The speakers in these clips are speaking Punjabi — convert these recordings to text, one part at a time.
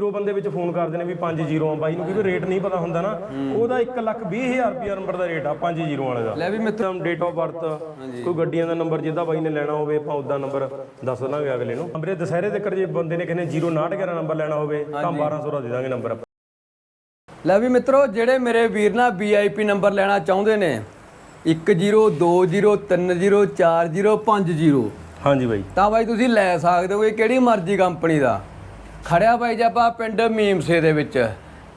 ਜ਼ੀਰੋ ਬੰਦੇ ਵਿੱਚ ਫੋਨ ਕਰਦੇ ਨੇ ਵੀ 5 ਜ਼ੀਰੋ ਆ ਬਾਈ ਨੂੰ ਕਿਉਂਕਿ ਰੇਟ ਨਹੀਂ ਪਤਾ ਹੁੰਦਾ ਨਾ। ਉਹਦਾ 1 ਲੱਖ 20 ਹਜ਼ਾਰ ਰੁਪਿਆ ਨੰਬਰ ਦਾ ਰੇਟ ਆ 5 ਜ਼ੀਰੋ ਵਾਲੇ ਦਾ। ਲੈ ਵੀ ਮਿੱਤਰ ਡੇਟ ਆਫ ਬਰਥ ਕੋਈ ਗੱਡੀਆਂ ਦਾ ਨੰਬਰ ਜਿੱਦਾਂ ਬਾਈ ਨੇ ਲੈਣਾ ਹੋਵੇ ਆਪਾਂ ਉਦਾਂ ਨੰਬਰ ਦੱਸ ਦਾਂਗੇ ਅਗਲੇ ਨੂੰ। ਵੀਰੇ ਦੁਸਹਿਰੇ ਤੱਕ ਜੇ ਬੰਦੇ ਨੇ ਕਹਿੰਦੇ 0911 ਨੰਬਰ ਲੈਣਾ ਹੋਵੇ ਤਾਂ 1200 ਦਾ ਦੇ ਦਾਂਗੇ ਨੰਬਰ ਲੈ ਵੀ ਮਿੱਤਰੋ ਜਿਹੜੇ ਮੇਰੇ ਵੀਰ ਨਾ ਵੀਆਈਪੀ ਨੰਬਰ ਲੈਣਾ ਚਾਹੁੰਦੇ ਨੇ 1020304050 ਹਾਂਜੀ ਬਾਈ। ਤਾਂ ਬਾਈ ਤੁਸੀਂ ਲੈ ਸਕਦੇ ਹੋ ਇਹ ਕਿਹੜੀ ਮਰਜ਼ੀ ਕੰਪਨੀ ਦਾ? ਖੜਿਆ ਬਾਈ ਜੀ ਆਪਾਂ ਪਿੰਡ ਮੀਮਸੇ ਦੇ ਵਿੱਚ।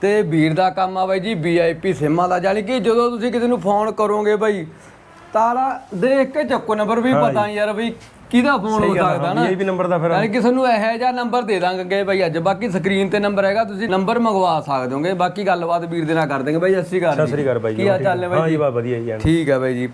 ਤੇ ਵੀਰ ਦਾ ਕੰਮ ਆ ਬਾਈ ਜੀ ਵੀਆਈਪੀ ਸਿਮਾਂ ਦਾ ਜਾਨੀ ਕਿ ਜਦੋਂ ਤੁਸੀਂ ਕਿਸੇ ਨੂੰ ਫੋਨ ਕਰੋਗੇ ਬਾਈ ਤਾਰਾ ਦੇਖ ਕੇ ਚੱਕੋ ਨੰਬਰ ਵੀ ਪਤਾ ਯਾਰ ਬਈ ਕਿਹਦਾ ਫੋਨ ਹੋ ਸਕਦਾ ਨਾ। ਇਹ ਵੀ ਨੰਬਰ ਦਾ ਫਿਰ। ਯਾਨੀ ਕਿਸੇ ਨੂੰ ਇਹੋ ਜਿਹਾ ਨੰਬਰ ਦੇ ਦਾਂਗੇ ਬਾਈ ਅੱਜ। ਬਾਕੀ ਸਕਰੀਨ ਤੇ ਨੰਬਰ ਹੈਗਾ ਤੁਸੀਂ ਨੰਬਰ ਮੰਗਵਾ ਸਕਦੇ ਹੋਗੇ। ਬਾਕੀ ਗੱਲਬਾਤ ਵੀਰ ਦੇ ਨਾਲ ਕਰ ਦਾਂਗੇ ਬਾਈ ਸਤਿ ਸ਼੍ਰੀ ਅਕਾਲ ਸਤਿ ਸ੍ਰੀ ਅਕਾਲ ਬਾਈ ਕੀ ਹਾਲ ਚਾਲ ਨੇ ਬਾਈ ਹਾਂ ਜੀ ਬਾ ਵਧੀਆ ਜੀ। ਠੀਕ ਹੈ ਬਾਈ ਜੀ।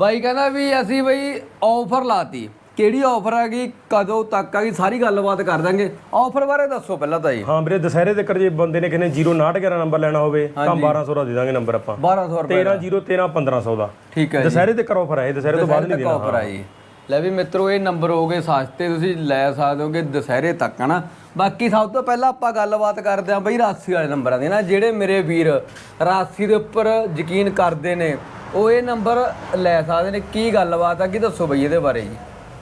ਬਾਈ ਕਹਿੰਦਾ ਵੀ ਅਸੀਂ ਬਈ ਆਫਰ ਲਾਤੀ। ਕਿਹੜੀ ਆਫਰ ਹੈਗੀ ਕਦੋਂ ਤੱਕ ਹੈਗੀ ਸਾਰੀ ਗੱਲਬਾਤ ਕਰ ਦਾਂਗੇ। ਆਫਰ ਬਾਰੇ ਦੱਸੋ ਪਹਿਲਾਂ ਤਾਂ ਜੀ। ਹਾਂ ਵੀਰੇ ਦੁਸਹਿਰੇ ਤੱਕ ਜੇ ਬੰਦੇ ਨੇ ਕਹਿੰਦੇ 0911 ਨੰਬਰ ਲੈਣਾ ਹੋਵੇ ਤਾਂ 1200 ਦਾ ਦੇ ਦਾਂਗੇ ਨੰਬਰ ਆਪਾਂ। 1200 ਰੁਪਏ 13 1500 ਦਾ। ਠੀਕ ਹੈ ਜੀ। ਦੁਸਹਿਰੇ ਤੇ ਆਫਰ ਇਹ ਦੁਸਹਿਰੇ ਤੋਂ ਬਾਅਦ ਨਹੀਂ ਦੇਣਾ। ਆਫਰ ਆਈ ਲੈ ਵੀ ਮਿੱਤਰੋ ਇਹ ਨੰਬਰ ਹੋਗੇ ਸਸਤੇ ਤੁਸੀਂ ਲੈ ਸਕਦੇ ਹੋਗੇ ਦੁਸਹਿਰੇ ਤੱਕ ਹਨਾ? ਬਾਕੀ ਸਭ ਤੋਂ ਪਹਿਲਾਂ ਆਪਾਂ ਗੱਲਬਾਤ ਕਰਦੇ ਆਂ ਬਈ ਰਾਸੀ ਵਾਲੇ ਨੰਬਰਾਂ ਦੀ ਨਾ ਜਿਹੜੇ ਮੇਰੇ ਵੀਰ ਰਾਸੀ ਦੇ ਉੱਪਰ ਯਕੀਨ ਕਰਦੇ ਨੇ ਉਹ ਇਹ ਨੰਬਰ ਲੈ ਸਕਦੇ ਨੇ। ਕੀ ਗੱਲਬਾਤ ਆ ਕੀ ਦੱਸੋ ਬਈ ਇਹਦੇ ਬਾਰੇ ਜੀ।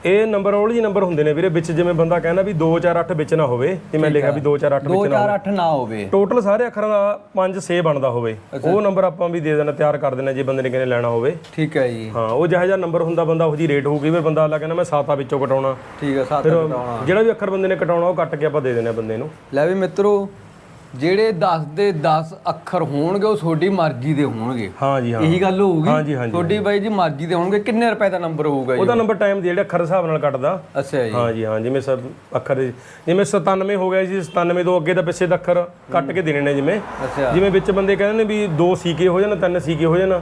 ਇਹ ਨੰਬਰ ਜੀ ਨੰਬਰ ਹੁੰਦੇ ਨੇ ਵੀਰੇ ਵਿੱਚ ਜਿਵੇਂ ਬੰਦਾ ਕਹਿੰਦਾ ਵੀ 248 ਵਿੱਚ ਨਾ ਹੋਵੇ ਤੇ ਮੈਂ ਲਿਖਿਆ ਵੀ 248 ਵਿੱਚ 248 ਨਾ ਹੋਵੇ। ਟੋਟਲ ਸਾਰੇ ਅੱਖਰਾਂ ਦਾ 5 6 ਬਣਦਾ ਹੋਵੇ। ਉਹ ਨੰਬਰ ਆਪਾਂ ਵੀ ਦੇ ਦੇਣਾ ਤਿਆਰ ਕਰ ਦੇਣਾ ਜੇ ਬੰਦੇ ਨੇ ਕਿਨੇ ਲੈਣਾ ਹੋਵੇ। ਠੀਕ ਹੈ ਜੀ। ਹਾਂ ਉਹ ਜਿਹੋ ਜਿਹਾ ਨੰਬਰ ਹੁੰਦਾ ਬੰਦਾ ਉਹ ਜੀ ਰੇਟ ਹੋਊਗੀ। ਫਿਰ ਬੰਦਾ ਅਲਾ ਕਹਿੰਦਾ ਮੈਂ ਸਾਤਾ ਵਿੱਚੋਂ ਕਟਾਉਣਾ ਠੀਕ ਹੈ ਸੱਤ ਘਟਾਉਣਾ। ਜਿਹੜਾ ਵੀ ਅੱਖਰ ਬੰਦੇ ਨੇ ਕਟਾਉਣਾ ਉਹ ਕੱਟ ਕੇ ਆਪਾਂ ਦੇ ਦੇਣਾ ਬੰਦੇ ਨੂੰ। ਲੈ ਵੀ ਮਿੱਤਰੋ ਜਿਹੜੇ 10 ਦੇ 10 ਅੱਖਰ ਹੋਣਗੇ ਉਹ ਤੁਹਾਡੀ ਮਰਜ਼ੀ ਦੇ ਹੋਣਗੇ। ਹਾਂ ਜੀ ਹਾਂ। ਇਹੀ ਗੱਲ ਹੋਊਗੀ। ਹਾਂਜੀ ਹਾਂਜੀ ਤੁਹਾਡੀ ਬਾਈ ਜੀ ਮਰਜ਼ੀ ਦੇ ਹੋਣਗੇ। ਕਿੰਨੇ ਰੁਪਏ ਦਾ ਨੰਬਰ ਹੋਊਗਾ ਜੀ? ਉਹਦਾ ਨੰਬਰ ਟਾਈਮ ਦੇ ਜਿਹੜੇ ਅੱਖਰ ਹਿਸਾਬ ਨਾਲ ਕੱਟਦਾ। ਅੱਛਾ ਜੀ। ਹਾਂ ਜੀ ਹਾਂ ਜਿਵੇਂ ਸਭ ਅੱਖਰ ਜਿਵੇਂ 97 ਹੋ ਗਿਆ ਜੀ 97 ਤੋਂ ਅੱਗੇ ਦਾ ਪਿੱਛੇ ਦਾ ਅੱਖਰ ਕੱਟ ਕੇ ਦੇਣੇ ਨੇ ਜਿਵੇਂ। ਅੱਛਾ। ਜਿਵੇਂ ਵਿੱਚ ਬੰਦੇ ਕਹਿੰਦੇ ਨੇ ਵੀ ਦੋ ਸੀਕੇ ਹੋ ਜਾਣ ਤਿੰਨ ਸੀਕੇ ਹੋ ਜਾਣ।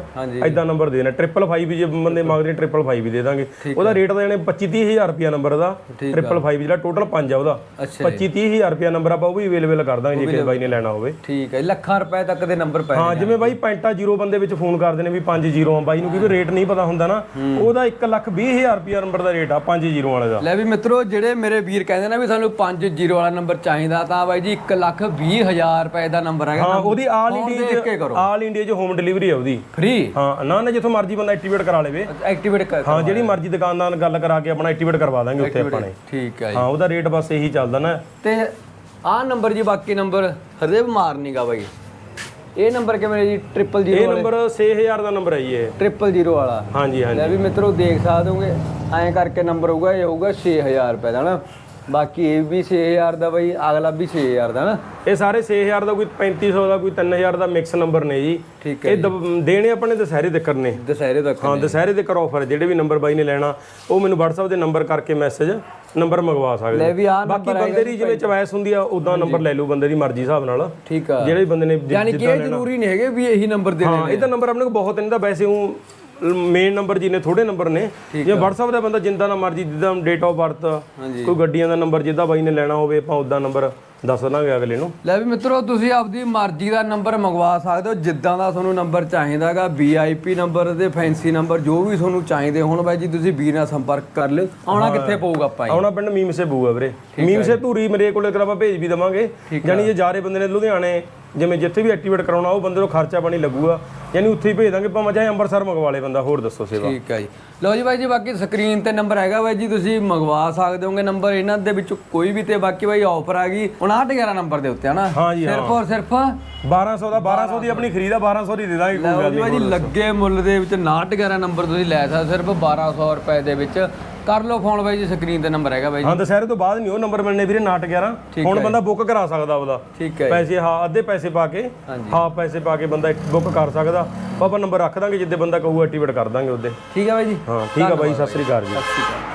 ਐਦਾਂ ਨੰਬਰ ਦੇ ਦੇਣਾ। ਟ੍ਰਿਪਲ 5 ਵੀ ਜੇ ਬੰਦੇ ਮੰਗਦੇ ਟ੍ਰਿਪਲ 5 ਵੀ ਦੇ ਦਾਂਗੇ। ਉਹਦਾ ਰੇਟ ਦਾ ਜਾਨੇ 25 30000 ਰੁਪਿਆ ਨੰਬਰ ਦਾ। ਟ੍ਰਿਪਲ 5 ਜਿਹੜਾ ਟੋਟਲ 5 ਆ ਉਹਦਾ। ਅੱਛਾ 25 30000 ਰੁਪਿਆ ਨੰਬਰ ਆਪਾਂ ਉਹ ਵੀ ਅਵੇਲੇਬਲ ਕਰ ਦਾਂਗੇ ਜੇ ਕਿਸੇ ਬਾਈ ਨੇ ਲੈਣਾ ਹੋਵੇ। ਠੀਕ ਹੈ ਲੱਖਾਂ ਰੁਪਏ ਤੱਕ ਦੇ ਨੰਬਰ ਪੈ ਹਾਂ ਜਿਵੇਂ ਬਾਈ ਪੈਂਟਾ ਜ਼ੀਰੋ ਬੰਦੇ ਵਿੱਚ ਫੋਨ ਕਰਦੇ ਨੇ ਵੀ 5 ਜ਼ੀਰੋ ਆ ਬਾਈ ਨੂੰ ਕਿਉਂਕਿ ਰੇਟ ਨਹੀਂ ਪਤਾ ਹੁੰਦਾ ਨਾ। ਉਹਦਾ 1 ਲੱਖ 20 ਹਜ਼ਾਰ ਰੁਪਿਆ ਨੰਬਰ ਦਾ ਰੇਟ ਆ 5 ਜ਼ੀਰੋ ਵਾਲੇ ਦਾ। ਲੈ ਵੀ ਮਿੱਤਰੋ ਜਿਹੜੇ ਮੇਰੇ ਵੀਰ ਕਹਿੰਦੇ ਨੇ ਵੀ ਸਾਨੂੰ 5 ਜ਼ੀਰੋ ਵਾਲਾ ਨੰਬਰ ਚਾਹੀਦਾ ਤਾਂ ਬਾਈ ਜੀ 1 ਲੱਖ 20 ਹਜ਼ਾਰ ਰੁਪਏ ਦਾ ਨੰਬਰ ਹੈਗਾ। ਹਾਂ ਉਹਦੀ ਆਲ ਇੰਡੀਆ ਆਲ ਇੰਡੀਆ ਚ ਹੋਮ ਡਿਲੀਵਰੀ ਆ ਉਹਦੀ। ਫ੍ਰੀ ਹਾਂ ਨਾ ਨਾ ਜਿੱਥੋਂ ਮਰਜ਼ੀ ਬੰਦਾ ਐਕਟੀਵੇਟ ਕਰਾ ਲਵੇ। ਐਕਟੀਵੇਟ ਕਰ ਹਾਂ ਜਿਹੜੀ ਮਰਜ਼ੀ ਦੁਕਾਨ ਨਾਲ ਗੱਲ ਕਰਾ ਕੇ ਆਪਣਾ ਐਕਟੀਵੇਟ ਕਰਵਾ ਦਾਂਗੇ ਉੱਥੇ ਆਪਾਂ ਨੇ। ਠੀਕ ਹੈ ਜੀ। ਹਾਂ ਉਹਦਾ ਰੇਟ ਬਸ ਇਹੀ ਚੱਲਦਾ ਨਾ। ਤੇ ਆਹ ਨੰਬਰ ਜੀ ਬਾਕੀ ਨੰਬਰ ਹਰਦੇਵ ਮਾਰਨੀਗਾ ਬਾਈ। ਇਹ ਨੰਬਰ ਕਿਵੇਂ ਜੀ? ਟ੍ਰਿਪਲ ਇਹ ਜ਼ੀਰੋ ਨੰਬਰ 6000 ਦਾ ਨੰਬਰ ਹੈ ਜੀ ਇਹ। ਟ੍ਰਿਪਲ ਜ਼ੀਰੋ ਵਾਲਾ। ਹਾਂਜੀ ਹਾਂਜੀ। ਲੈ ਵੀ ਮਿੱਤਰੋ ਦੇਖ ਸਕਦੇ ਹੋਗੇ ਐਂ ਕਰਕੇ ਨੰਬਰ ਹੋਊਗਾ ਇਹ ਹੋਊਗਾ 6000 ਰੁਪਏ ਦਾ ਨਾ। ਬਾਕੀ ਇਹ ਵੀ 6000 ਦਾ ਬਾਈ ਅਗਲਾ ਵੀ 6000 ਦਾ ਨਾ। ਇਹ ਸਾਰੇ 6000 ਦਾ ਕੋਈ 3500 ਦਾ ਕੋਈ 3000 ਦਾ ਮਿਕਸ ਨੰਬਰ ਨੇ ਜੀ। ਠੀਕ ਇਹ ਦਬ- ਦੇਣੇ ਆਪਣੇ ਦੁਸਹਿਰੇ ਦੇ ਕਰਨੇ ਦੁਸਹਿਰੇ ਤੱਕ ਹਾਂ ਦੁਸਹਿਰੇ ਦੇ ਕਰ ਆਫਰ ਜਿਹੜੇ ਵੀ ਨੰਬਰ ਬਾਈ ਨੇ ਲੈਣਾ ਉਹ ਮੈਨੂੰ WhatsApp ਦੇ ਨੰਬਰ ਕਰਕੇ ਮੈਸੇਜ ਨੰਬਰ ਮੰਗਵਾ ਸਕਦੇ ਲੈ ਵੀ ਆਹ ਬਾਕੀ ਬੰਦੇ ਦੀ ਜਿਵੇਂ ਚੁਆਇਸ ਹੁੰਦੀ ਆ ਉਦਾਂ ਨੰਬਰ ਲੈ ਲਓ ਬੰਦੇ ਦੀ ਮਰਜ਼ੀ ਹਿਸਾਬ ਨਾਲ। ਠੀਕ ਆ। ਜਿਹੜੇ ਬੰਦੇ ਨੇ ਜਿ- ਯਾਨੀ ਕਿ ਇਹ ਜ਼ਰੂਰੀ ਨਹੀਂ ਹੈਗੇ ਵੀ ਇਹੀ ਨੰਬਰ ਦੇਣੇ ਹਾਂ ਇਹਦਾ ਨੰਬਰ ਆਪਣੇ ਕੋਲ ਬਹੁਤ ਨੇ ਵੈਸੇ ਉਹ ਮੇਨ ਨੰਬਰ ਜਿੰਨੇ ਥੋੜੇ ਨੰਬਰ ਨੇ। ਜੇ WhatsApp ਦਾ ਬੰਦਾ ਜਿੰਦਾ ਨਾ ਮਰਜ਼ੀ ਜਿੱਦਾਂ ਡੇਟ ਆਫ ਬਰਥ ਕੋਈ ਗੱਡੀਆਂ ਦਾ ਨੰਬਰ ਜਿੱਦਾਂ ਬਾਈ ਨੇ ਲੈਣਾ ਹੋਵੇ ਆਪਾਂ ਉਦਾਂ ਨੰਬਰ ਦੱਸ ਦਾਂਗੇ ਅਗਲੇ ਨੂੰ। ਲੈ ਵੀ ਮਿੱਤਰੋ ਤੁਸੀਂ ਆਪਦੀ ਮਰਜ਼ੀ ਦਾ ਨੰਬਰ ਮੰਗਵਾ ਸਕਦੇ ਹੋ। ਜਿੱਦਾਂ ਦਾ ਤੁਹਾਨੂੰ ਨੰਬਰ ਚਾਹੀਦਾਗਾ VIP ਨੰਬਰ ਤੇ ਫੈਂਸੀ ਨੰਬਰ ਜੋ ਵੀ ਤੁਹਾਨੂੰ ਚਾਹੀਦੇ ਹੋਣ ਬਾਈ ਜੀ ਤੁਸੀਂ ਵੀਰ ਨਾਲ ਸੰਪਰਕ ਕਰ ਲਿਓ। ਆਉਣਾ ਕਿੱਥੇ ਪਊਗਾ ਆਪਾਂ? ਆਉਣਾ ਪਿੰਡ ਮੀਮਸੇ ਬੂਆ ਵੀਰੇ। ਮੀਮਸੇ ਧੂਰੀ ਮੇਰੇ ਕੋਲੇ ਕਰਾਵਾ ਭੇਜ ਵੀ ਦਵਾਂਗੇ। ਯਾਨੀ ਜੇ ਜਾ ਰਹੇ ਬੰਦੇ ਨੇ ਲੁਧਿਆਣੇ ਜਿਵੇਂ ਜਿੱਥੇ ਵੀ ਐਕਟੀਵੇਟ ਕਰਾਉਣਾ ਉਹ ਬੰਦੇ ਨੂੰ ਖਰਚਾ ਪਾਣੀ ਲੱਗੂਗਾ। ਯਾਨੀ ਉੱਥੇ ਹੀ ਭੇਜ ਦਾਂਗੇ ਭਾਵੇਂ ਚਾਹੇ ਅੰਮ੍ਰਿਤਸਰ ਮੰਗਵਾ ਲੇ ਬੰਦਾ ਹੋਰ ਦੱਸੋ ਸੇਵਾ। ਠੀਕ ਹੈ ਜੀ। ਲਓ ਜੀ ਬਾਈ ਜੀ ਬਾਕੀ ਸਕਰੀਨ ਤੇ ਨੰਬਰ ਹੈਗਾ ਬਾਈ ਜੀ ਤੁਸੀਂ ਮੰਗਵਾ ਸਕਦੇ ਹੋਗੇ ਨੰਬਰ ਇਹਨਾਂ ਦੇ ਵਿੱਚ ਕੋਈ ਵੀ ਤੇ ਬਾਕੀ ਬਾਈ ਆਫਰ ਆ ਗਈ। 5911 ਨੰਬਰ ਦੇ ਉੱਤੇ ਹਨਾ? ਹਾਂ ਸਿਰਫ ਔਰ ਸਿਰਫ 1200 ਦਾ 1200 ਦੀ ਆਪਣੀ ਖਰੀਦ ਆ 1200 ਦੀ ਦੇ ਦਾਂਗੇ ਕੋਈ ਲਓ ਗੱਲ ਜੀ ਲੱਗੇ ਮੁੱਲ ਦੇ ਵਿੱਚ 5911 ਨੰਬਰ ਤੁਸੀਂ ਲੈ ਸਕਦੇ ਸਿਰਫ 1200 ਰੁਪਏ ਦੇ ਵਿੱਚ। ਕਰ ਲਓ ਫੋਨ ਬਾਈ ਜੀ ਸਕਰੀਨ ਤੇ ਨੰਬਰ ਹੈਗਾ ਬਾਈ ਜੀ। ਹਾਂ ਦੁਸਹਿਰੇ ਤੋਂ ਬਾਅਦ ਨਹੀਂ ਉਹ ਨੰਬਰ ਮਿਲਣੇ ਵੀਰੇ 911 ਹੁਣ ਬੰਦਾ ਬੁੱਕ ਕਰਾ ਸਕਦਾ ਉਹਦਾ। ਠੀਕ ਹੈ ਜੀ। ਪੈਸੇ ਹਾਂ ਅੱਧੇ ਪੈਸੇ ਪਾ ਕੇ ਹਾਂ ਪੈਸੇ ਪਾ ਕੇ ਬੰਦਾ ਬੁੱਕ ਕਰ ਸਕਦਾ। ਆਪਾਂ ਨੰਬਰ ਰੱਖ ਦਾਂਗੇ ਜਿੱਦੇ ਬੰਦਾ ਕਹੂਗਾ ਐਕਟੀਵੇਟ ਕਰ ਦਾਂਗੇ ਉਹਦੇ। ਠੀਕ ਹੈ ਬਾਈ ਜੀ। ਹਾਂ ਠੀਕ ਆ ਬਾਈ ਸਤਿ ਸ੍ਰੀ ਅਕਾਲ ਜੀ। ਸਤਿ ਸ਼੍ਰੀ ਅਕਾਲ।